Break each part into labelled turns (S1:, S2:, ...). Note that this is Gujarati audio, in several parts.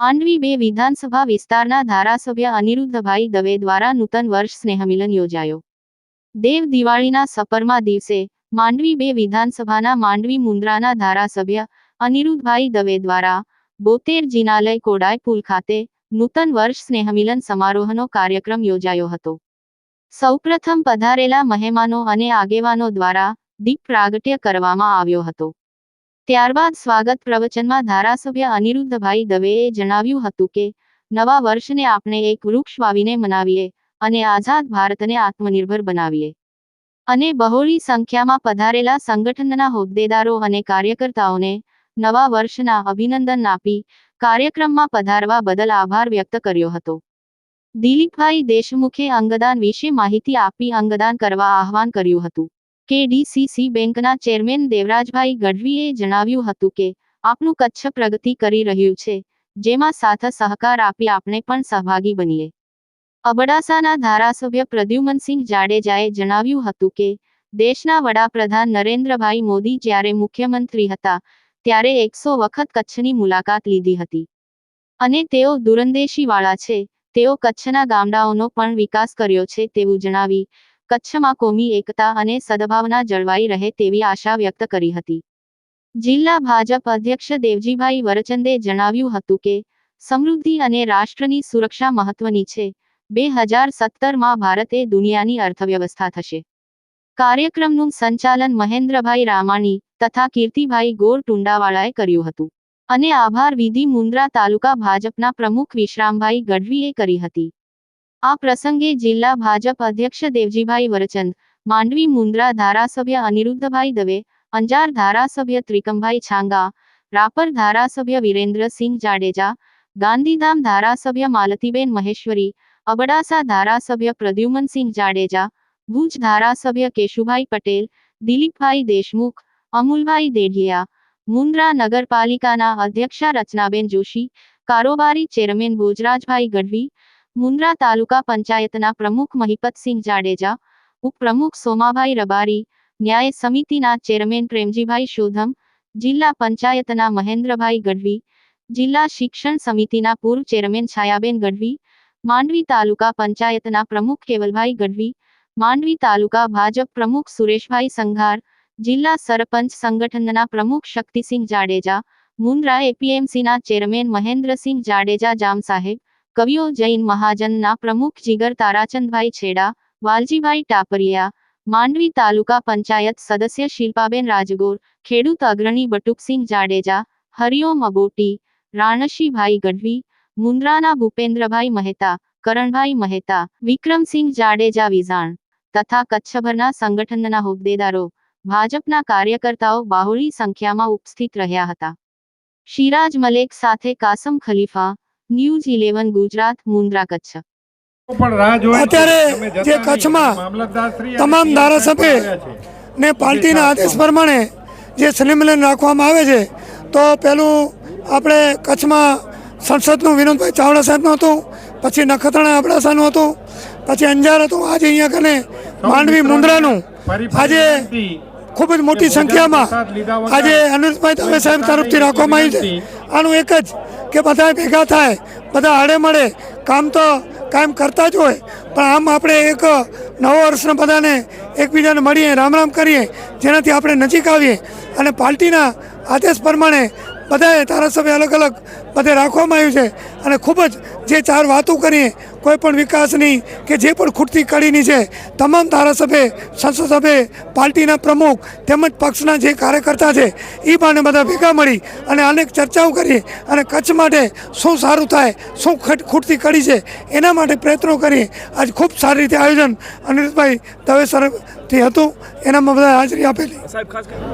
S1: માંડવી બે વિધાનસભા વિસ્તારના ધારાસભ્ય અનિરુદ્ધભાઈ દવે દ્વારા નૂતન વર્ષ સ્નેહમિલન યોજાયો. દેવ દિવાળીના સપરમા દિવસે માંડવી બે વિધાનસભાના માંડવી મુન્દ્રાના ધારાસભ્ય અનિરુદ્ધભાઈ દવે દ્વારા બોતેર જિનાલય કોડાય પુલ ખાતે નૂતન વર્ષ સ્નેહમિલન સમારોહનો કાર્યક્રમ યોજાયો હતો. સૌપ્રથમ પધારેલા મહેમાનો અને આગેવાનો દ્વારા દીપ પ્રાગટ્ય કરવામાં આવ્યો હતો. ત્યારબાદ સ્વાગત પ્રવચનમાં ધારાસભ્ય અનિરુદ્ધભાઈ દવેએ જણાવ્યું હતું કે, નવા વર્ષને આપણે એક વૃક્ષ વાવીને મનાવીએ અને આઝાદ ભારતને આત્મનિર્ભર બનાવીએ. અને બહોળી સંખ્યામાં પધારેલા સંગઠનના હોદ્દેદારો અને કાર્યકર્તાઓને નવા વર્ષના અભિનંદન આપી કાર્યક્રમમાં પધારવા બદલ આભાર વ્યક્ત કર્યો હતો. દિલીપભાઈ દેશમુખે અંગદાન વિશે માહિતી આપી અંગદાન કરવા આહવાન કર્યું હતું. કેડીસીસી બેંકના ચેરમેન દેવરાજભાઈ ગઢવીએ જણાવ્યું હતું કે, આપનું કચ્છ પ્રગતિ કરી રહ્યું છે, જેમાં સાથ સહકાર આપી આપણે પણ સહભાગી બનીએ. અબડાસાના ધારાસભ્ય પ્રદ્યુમનસિંહ જાડેજાએ જણાવ્યું હતું કે, દેશના વડાપ્રધાન નરેન્દ્રભાઈ મોદી જ્યારે મુખ્યમંત્રી હતા, ત્યારે એકસો વખત કચ્છની મુલાકાત લીધી હતી. અને તેઓ દૂરંદેશીવાળા છે તેઓ કચ્છના ગામડાઓનો પણ વિકાસ કર્યો છે તેવું જણાવી કચ્છમાં કોમી એકતા અને સદભાવના જળવાઈ રહે તેવી આશા વ્યક્ત કરી હતી. જિલ્લા ભાજપ અધ્યક્ષ દેવજીભાઈ વરચંદે જણાવ્યું હતું કે, સમૃદ્ધિ અને રાષ્ટ્રની સુરક્ષા મહત્વની છે. બે હજાર સત્તરમાં ભારતે દુનિયાની અર્થવ્યવસ્થા થશે. કાર્યક્રમનું સંચાલન મહેન્દ્રભાઈ રામાણી તથા કીર્તિભાઈ ગોર ટુંડાવાળાએ કર્યું હતું. અને આભાર વિધિ મુન્દ્રા તાલુકા ભાજપના પ્રમુખ વિશ્રામભાઈ ગઢવીએ કરી હતી. આ પ્રસંગે જિલ્લા ભાજપ અધ્યક્ષ દેવજીભાઈ વરચંદ, માંડવી મુન્દ્રા ધારાસભ્ય અનિરુદ્ધભાઈ દવે, અંજાર ધારાસભ્ય ત્રિકમભાઈ છાંગા, રાપર ધારાસભ્ય વિરેન્દ્રસિંહ જાડેજા, ગાંધીધામ ધારાસભ્ય માલતીબેન મહેશ્વરી, અબડાસા ધારાસભ્ય પ્રદ્યુમનસિંહ જાડેજા, ભુજ ધારાસભ્ય કેશુભાઈ પટેલ, દિલીપભાઈ દેશમુખ, અમુલભાઈ દેઢિયા મુન્દ્રા નગરપાલિકાના અધ્યક્ષા રચનાબેન જોશી, કારોબારી ચેરમેન ભોજરાજભાઈ ગઢવી, મુન્દ્રા તાલુકા પંચાયતના પ્રમુખ મહિપતસિંહ જાડેજા, ઉપપ્રમુખ સોમાભાઈ રબારી, ન્યાય સમિતિના ચેરમેન પ્રેમજીભાઈ શોધમ, જિલ્લા પંચાયતના મહેન્દ્રભાઈ ગઢવી, જિલ્લા શિક્ષણ સમિતિના પૂર્વ ચેરમેન છાયાબેન ગઢવી, માંડવી તાલુકા પંચાયતના પ્રમુખ કેવલભાઈ ગઢવી, માંડવી તાલુકા ભાજપ પ્રમુખ સુરેશભાઈ સંઘાર જિલ્લા સરપંચ સંગઠનના પ્રમુખ શક્તિસિંહ જાડેજા, મુન્દ્રા એપીએમસીના ચેરમેન મહેન્દ્રસિંહ જાડેજા જામ સાહેબ કવિઓ જૈન મહાજનના પ્રમુખ જીગર તારાચંદભાઈ છેડા, વાલજીભાઈ ટાપરિયા, માંડવી તાલુકા પંચાયત સદસ્ય શિલ્પાબેન રાજગોર, ખેડૂત અગ્રણી બટુકસિંહ જાડેજા, હરિઓમ અબોટી, રાણશીભાઈ ગઢવી, મુન્દ્રાના ભૂપેન્દ્રભાઈ મહેતા, કરણભાઈ મહેતા, વિક્રમસિંહ જાડેજા વિઝાણ, તથા કચ્છભરના સંગઠનના હોદ્દેદારો ભાજપના કાર્યકર્તાઓ બાહોળી સંખ્યામાં ઉપસ્થિત રહ્યા હતા શિરાજ મલેક સાથે કાસમ ખલીફા ન્યૂઝ ઇલેવન ગુજરાત મુન્દ્રા કચ્છ.
S2: અત્યારે જે કચ્છમાં તમામ ધારાસભ્ય. ને પાર્ટીના આદેશ પ્રમાણે જે સંમેલન રાખવામાં આવે છે તો પેલું આપણે કચ્છમાં સંસદનું વિનોદભાઈ ચાવડા સાહેબનું હતું પછી નખત્રાણા અબડાસાનું હતું પછી અંજાર હતું આજે અહીંયા કને માંડવી મુન્દ્રાનું આજે ખૂબ જ મોટી સંખ્યામાં આજે અનિરુદ્ધભાઈ દવે સાહેબ તરફથી રાખવામાં આવી છે. આનું એક જ કે બધા ભેગા થાય બધા હળે મળે કામ તો કાયમ કરતા જ હોય પણ આમ આપણે એક નવો વર્ષના બધાને એકબીજાને મળીએ રામ રામ કરીએ જેનાથી આપણે નજીક આવીએ અને પાર્ટીના આદેશ પ્રમાણે બધાએ ધારાસભ્ય અલગ અલગ બધે રાખવામાં આવ્યું છે. અને ખૂબ જ જે ચાર વાતો કરીએ, કોઈ પણ વિકાસની કે જે પણ ખૂટતી કડીની છે, તમામ ધારાસભ્ય સંસદ પાર્ટીના પ્રમુખ તેમજ પક્ષના જે કાર્યકર્તા છે એ બાને બધા ભેગા મળી અને અનેક ચર્ચાઓ કરીએ અને કચ્છ માટે શું સારું થાય, શું ખટ- ખૂટતી કડી છે, એના માટે પ્રયત્નો કરીએ. આજ ખૂબ સારી રીતે આયોજન અનિરુદ્ધભાઈ દવે સરથી હતું એનામાં બધા હાજરી આપેલી.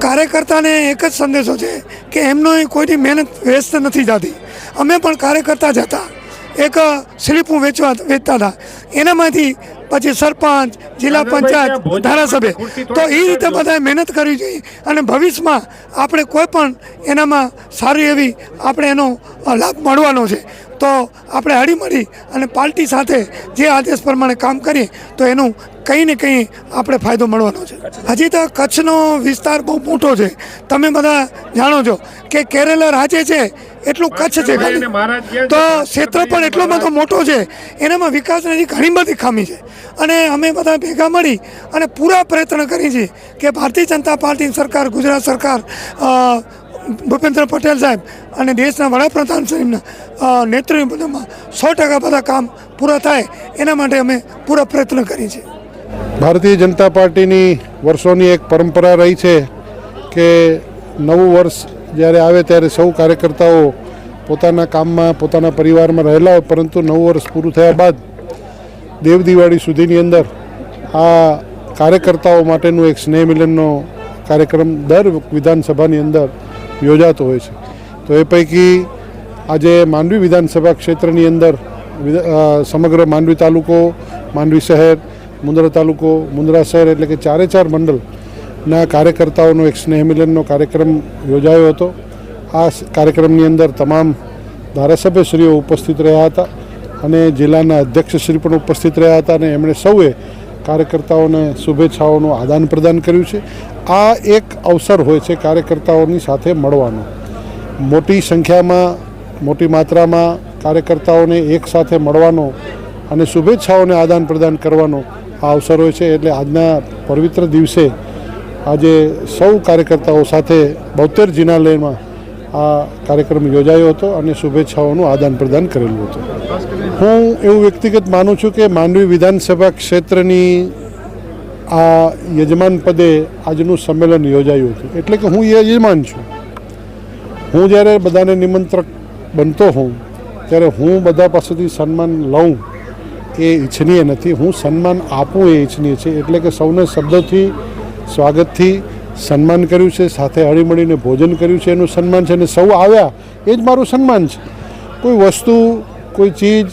S2: કાર્યકર્તાને એક જ સંદેશો છે કે એમનો કોઈની મહેનત વેસ્ટ નથી જતી અમે પણ કાર્યકર્તા જ હતા. એક સ્લીપું વેચવા વેચતા હતા. એનામાંથી પછી સરપંચ જિલ્લા પંચાયત ધારાસભ્ય. તો એ રીતે બધાએ મહેનત કરવી જોઈએ અને ભવિષ્યમાં આપણે કોઈ પણ એનામાં સારી એવી આપણે એનો લાભ મળવાનો છે. તો આપણે હળીમળી અને પાર્ટી સાથે જે આદેશ પ્રમાણે કામ કરીએ તો એનું કંઈ ને કંઈ આપણે ફાયદો મળવાનો છે. હજી તો કચ્છનો વિસ્તાર બહુ મોટો છે. તમે બધા જાણો છો કે કેરેલા રાજ્ય છે એટલું કચ્છ છે ખાલી. તો ક્ષેત્ર પણ એટલો બધો મોટો છે. એનામાં વિકાસની ઘણી બધી ખામી છે. અને અમે બધા ભેગા મળી અને પૂરા પ્રયત્ન કરી છે કે ભારતીય જનતા પાર્ટી સરકાર ગુજરાત સરકાર ભૂપેન્દ્ર પટેલ સાહેબ અને દેશના વડાપ્રધાન સાહેબના નેતૃત્વમાં સો ટકા બધા કામ પૂરા થાય. એના માટે અમે પૂરા પ્રયત્ન કરી છે
S3: ભારતીય જનતા પાર્ટીની વર્ષોની એક પરંપરા રહી છે કે નવું વર્ષ જ્યારે આવે ત્યારે સૌ કાર્યકર્તાઓ પોતાના કામમાં, પોતાના પરિવારમાં રહેલા હોય, પરંતુ નવું વર્ષ પૂરું થયા બાદ દેવ દિવાળી સુધીની અંદર આ કાર્યકર્તાઓ માટેનું એક સ્નેહ મિલનનો કાર્યક્રમ દર વિધાનસભાની અંદર યોજાતો હોય છે. તો એ પૈકી આજે માંડવી વિધાનસભા ક્ષેત્રની અંદર સમગ્ર માંડવી તાલુકો, માંડવી શહેર, મુંદ્રા તાલુકો, મુંદ્રા શહેર એટલે કે ચારે ચાર મંડળના કાર્યકર્તાઓનો એક સ્નેહ મિલનનો કાર્યક્રમ યોજાયો હતો. આ કાર્યક્રમની અંદર તમામ ધારાસભ્યશ્રીઓ ઉપસ્થિત રહ્યા હતા અને જિલ્લાના અધ્યક્ષશ્રી પણ ઉપસ્થિત રહ્યા હતા અને એમણે સૌએ કાર્યકર્તાઓને શુભેચ્છાઓનું આદાન પ્રદાન કર્યું છે. આ એક અવસર હોય છે કાર્યકર્તાઓની સાથે મળવાનો. મોટી સંખ્યામાં, મોટી માત્રામાં કાર્યકર્તાઓને એક સાથે મળવાનો અને શુભેચ્છાઓને આદાન પ્રદાન કરવાનો આ અવસર હોય છે. એટલે આજના પવિત્ર દિવસે આજે સૌ કાર્યકર્તાઓ સાથે બોતેર જિનાલયમાં આ કાર્યક્રમ યોજાયો હતો અને શુભેચ્છાઓનું આદાન પ્રદાન કરેલું હતું. હું એવું વ્યક્તિગત માનું છું કે માંડવી વિધાનસભા ક્ષેત્રની આ યજમાન પદે આજનું સંમેલન યોજાયું હતું. એટલે કે હું યજમાન છું. હું જ્યારે બધાને નિમંત્રક બનતો હોઉં, ત્યારે હું બધા પાસેથી સન્માન લઉં એ ઈચ્છનીય નથી. હું સન્માન આપું એ ઈચ્છનીય છે. એટલે કે સૌને શબ્દોથી સ્વાગતથી સન્માન કર્યું છે, સાથે હળીમળીને ભોજન કર્યું છે, એનું સન્માન છે અને સૌ આવ્યા. એ જ મારું સન્માન છે. કોઈ વસ્તુ, કોઈ ચીજ,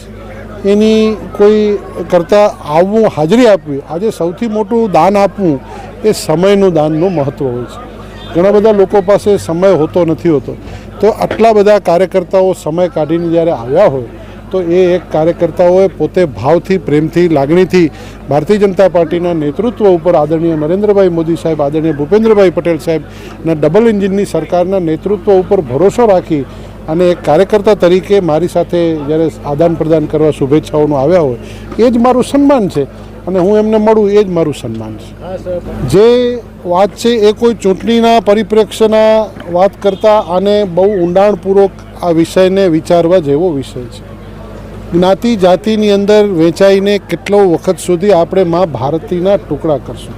S3: એની કોઈ કરતાં આવવું, હાજરી આપવી, આજે સૌથી મોટું દાન આપવું, એ સમયનું દાનનું મહત્ત્વ હોય છે. ઘણા બધા લોકો પાસે સમય હોતો નથી હોતો. તો આટલા બધા કાર્યકર્તાઓ સમય કાઢીને જ્યારે આવ્યા હોય તો એ એક કાર્યકર્તાઓએ પોતે ભાવથી પ્રેમથી લાગણીથી ભારતીય જનતા પાર્ટીના નેતૃત્વ ઉપર આદરણીય નરેન્દ્રભાઈ મોદી સાહેબ આદરણીય ભૂપેન્દ્રભાઈ પટેલ સાહેબના ડબલ એન્જિનની સરકારના નેતૃત્વ ઉપર ભરોસો રાખી અને એક કાર્યકર્તા તરીકે મારી સાથે જ્યારે આદાન પ્રદાન કરવા શુભેચ્છાઓનું આવ્યા હોય એ જ મારું સન્માન છે. અને હું એમને મળું એ જ મારું સન્માન છે. જે વાત છે એ કોઈ ચૂંટણીના પરિપ્રેક્ષ્યના વાત કરતાં આને બહુ ઊંડાણપૂર્વક આ વિષયને વિચારવા જેવો વિષય છે. જ્ઞાતિ જાતિની અંદર વેચાઈને કેટલો વખત સુધી આપણે મા ભારતીના ટુકડા કરશું.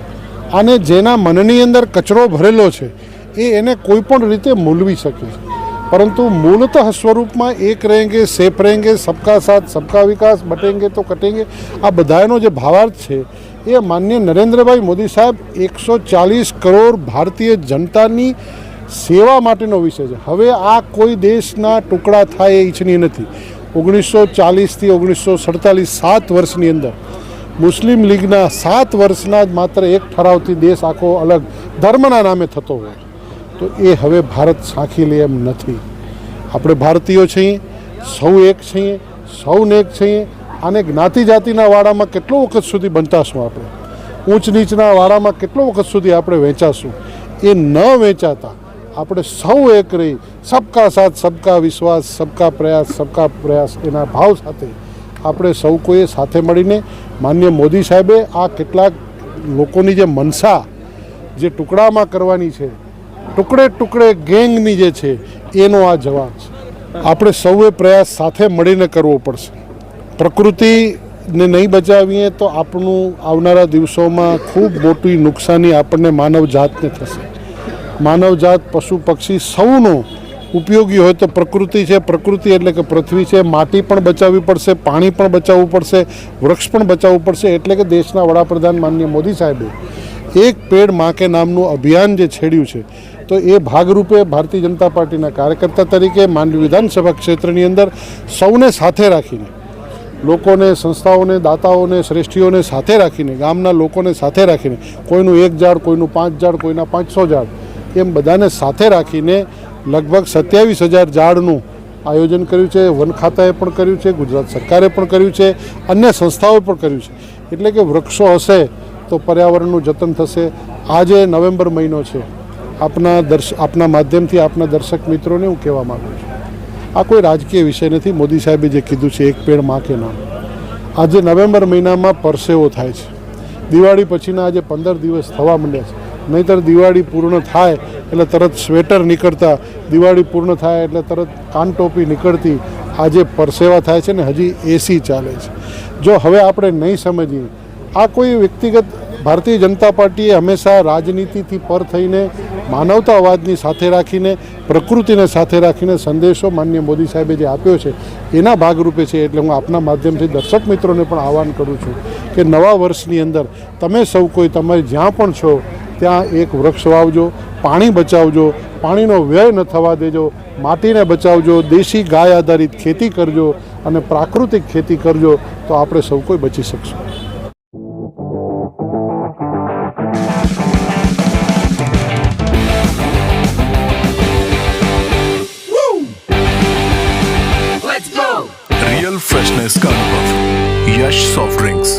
S3: અને જેના મનની અંદર કચરો ભરેલો છે, એ એને કોઈ પણ રીતે મૂલવી શકે છે. પરંતુ મૂળતઃ સ્વરૂપમાં એક રહેંગે સેફ રહેંગે, સબકા સાથ, સબકા વિકાસ, બટેંગે તો કટેંગે, આ બધાનો જે ભાવાર્થ છે, એ માન્ય નરેન્દ્રભાઈ મોદી સાહેબ એકસો ચાલીસ કરોડ ભારતીય જનતાની સેવા માટેનો વિષય છે. હવે આ કોઈ દેશના ટુકડા થાય એ ઈચ્છનીય નથી. ઓગણીસો ચાલીસથી ઓગણીસો સડતાલીસ સાત વર્ષની અંદર મુસ્લિમ લીગના સાત વર્ષના જ માત્ર એક ઠરાવથી દેશ આખો અલગ ધર્મના નામે થતો હોય, તો એ હવે ભારત સાંખી લે એમ નથી. આપણે ભારતીયો છીએ, સૌ એક છીએ, સૌને એક છીએ અને જ્ઞાતિ જાતિના વાડામાં કેટલો વખત સુધી બનતાશું આપણે? ઊંચ નીચના વાડામાં કેટલો વખત સુધી આપણે વેચાશું? એ ન વેચાતા આપણે સૌ એક રહી સબકા સાથ, સબકા વિશ્વાસ, સબકા પ્રયાસ સબકા પ્રયાસ એના ભાવ સાથે આપણે સૌ કોઈએ સાથે મળીને માન્ય મોદી સાહેબે આ કેટલાક લોકોની જે મનસા જે ટુકડામાં કરવાની છે, ટુકડે ટુકડે ગેંગની જે છે, એનો આ જવાબ છે. આપણે સૌએ પ્રયાસ સાથે મળીને કરવો પડશે. પ્રકૃતિને નહીં બચાવીએ તો આપણું આવનારા દિવસોમાં ખૂબ મોટી નુકસાની આપણને માનવ જાતને થશે. માનવજાત પશુ પક્ષી સૌનો ઉપયોગી હોય તો પ્રકૃતિ છે, પ્રકૃતિ એટલે કે પૃથ્વી છે, માટી પણ બચાવવી પડશે, પાણી પણ બચાવવું પડશે, વૃક્ષ પણ બચાવવું પડશે, એટલે કે દેશના વડાપ્રધાન માનનીય મોદી સાહેબે એક પેડમાં કે નામનું અભિયાન જે છેડ્યું છે, તો એ ભાગરૂપે ભારતીય જનતા પાર્ટીના કાર્યકર્તા તરીકે માંડવી વિધાનસભા ક્ષેત્રની અંદર સૌને સાથે રાખીને, લોકોને, સંસ્થાઓને, દાતાઓને, શ્રેષ્ઠીઓને સાથે રાખીને, ગામના લોકોને સાથે રાખીને, કોઈનું એક ઝાડ, કોઈનું પાંચ ઝાડ, કોઈના પાંચસો ઝાડ એમ બધાને સાથે રાખીને લગભગ સત્યાવીસ હજાર ઝાડનું આયોજન કર્યું છે, વન ખાતાએ પણ કર્યું છે, ગુજરાત સરકારે પણ કર્યું છે, અન્ય સંસ્થાઓએ પણ કર્યું છે. એટલે કે વૃક્ષો હશે તો પર્યાવરણનું જતન થશે. આજે નવેમ્બર મહિનો છે. આપના દર્શ, આપના માધ્યમથી આપના દર્શક મિત્રોને હું કહેવા માગું છું. આ કોઈ રાજકીય વિષય નથી. મોદી સાહેબે જે કીધું છે, એક પેડમાં કે નામ આજે નવેમ્બર મહિનામાં પરસેવો થાય છે. દિવાળી પછીના આજે પંદર દિવસ થવા માંડ્યા છે. નહીંતર દિવાળી પૂર્ણ થાય એટલે તરત સ્વેટર નીકળતા, દિવાળી પૂર્ણ થાય એટલે તરત કાનટોપી નીકળતી, આજે પરસેવા થાય છે ને હજી એસી ચાલે છે. જો હવે આપણે નહીં સમજીએ, આ કોઈ વ્યક્તિગત ભારતીય જનતા પાર્ટીએ હંમેશા રાજનીતિથી પર થઈને, માનવતાવાદની સાથે રાખીને, પ્રકૃતિને સાથે રાખીને સંદેશો માન્ય મોદી સાહેબે જે આપ્યો છે, એના ભાગરૂપે છે એટલે હું આપના માધ્યમથી દર્શક મિત્રોને પણ આહવાન કરું છું કે નવા વર્ષની અંદર તમે સૌ કોઈ તમે જ્યાં પણ છો ત્યાં એક વૃક્ષ વાવજો, પાણી બચાવજો, પાણીનો વ્યય ન થવા દેજો, માટીને બચાવજો, દેશી ગાય આધારિત ખેતી કરજો અને પ્રાકૃતિક ખેતી કરજો તો આપણે સૌ કોઈ બચી શકશું.
S4: Real freshness carnival Yash soft drinks